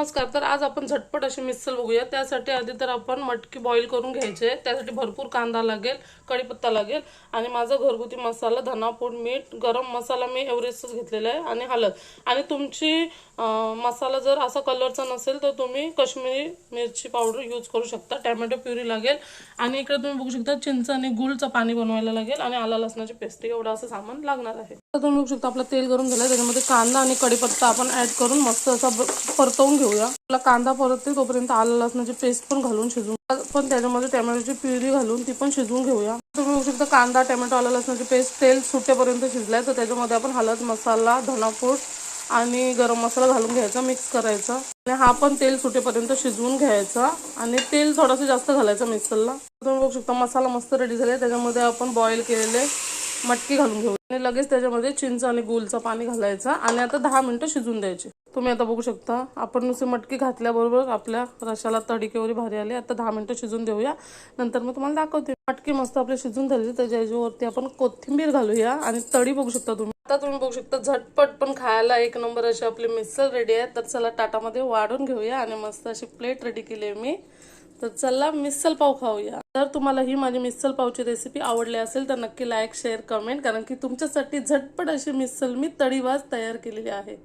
नमस्कार तर आज आपण झटपट अशी मिसल बघूया. त्यासाठी आधी तर आपण मटकी बॉईल करून घ्यायचे. त्यासाठी भरपूर कांदा लागेल कढीपत्ता लागेल आणि माझा घरगुती मसाला धनापूड मीठ गरम मसाला मी एव्हरेस्टच घेतलेला आहे आणि हळद. आणि तुमची मसाला जर असा कलरचा नसेल तर तुम्ही काश्मीरी मिरची पावडर यूज करू शकता. टॅमॅटो प्युरी लागेल. आणि इकडे तुम्ही बघू शकता चिंच आणि गुळचं पाणी बनवायला लागेल आणि आला लसणाची पेस्ट. एवढं असं सामान लागणार आहे. तुम्ही बघू शकता आपलं तेल गरम झालं त्याच्यामध्ये कांदा आणि कढीपत्ता आपण ऍड करून मस्त असा परतवून घेऊया. आपला कांदा परतते तोपर्यंत आलं लसणाची पेस्ट पण घालून शिजवून. पण त्याच्यामध्ये टॅमॅटोची प्युरी घालून ती पण शिजवून घेऊया. तुम्ही बघू शकता कांदा टॅमॅटो आलं लसणाची पेस्ट तेल सुटेपर्यंत शिजलाय. तर त्याच्यामध्ये आपण हळद मसाला धनापूड आणि गरम मसाला घालून घ्यायचा मिक्स करायचा. आणि हा पण तेल सुटेपर्यंत शिजवून घ्यायचा. आणि तेल थोडंसं जास्त घालायचं मिक्सरला. तुम्ही बघू शकता मसाला मस्त रेडी झाला त्याच्यामध्ये आपण बॉईल केलेले मटकी घालून घेऊ. आणि लगेच त्याच्यामध्ये चिंच आणि गुलचं पाणी घालायचं आणि आता दहा मिनिटं शिजून द्यायचे. तुम्ही आता बघू शकता आपण नुसती मटकी घातल्याबरोबर आपल्या रशाला तडीके वगैरे भारी आले. आता दहा मिनिटं शिजून देऊया. नंतर मी तुम्हाला दाखवते. मटकी मस्त आपली शिजून झाली याच्यावरती आपण कोथिंबीर घालूया आणि तडी बघू शकता तुम्ही. आता तुम्ही बघू शकता झटपट पण खायला एक नंबर अशी आपली मिसळ रेडी आहे. तर चला टाटामध्ये वाढून घेऊया आणि मस्त अशी प्लेट रेडी केली आहे मी. तर चला मिसल पाव खाऊया. जर तुम्हाला ही माझी मिसल पावची रेसिपी आवडली असेल तर नक्की लाईक शेअर कमेंट कारण की तुमच्यासाठी झटपट अशी मिसल मी तडीवाज तयार केलेली आहे.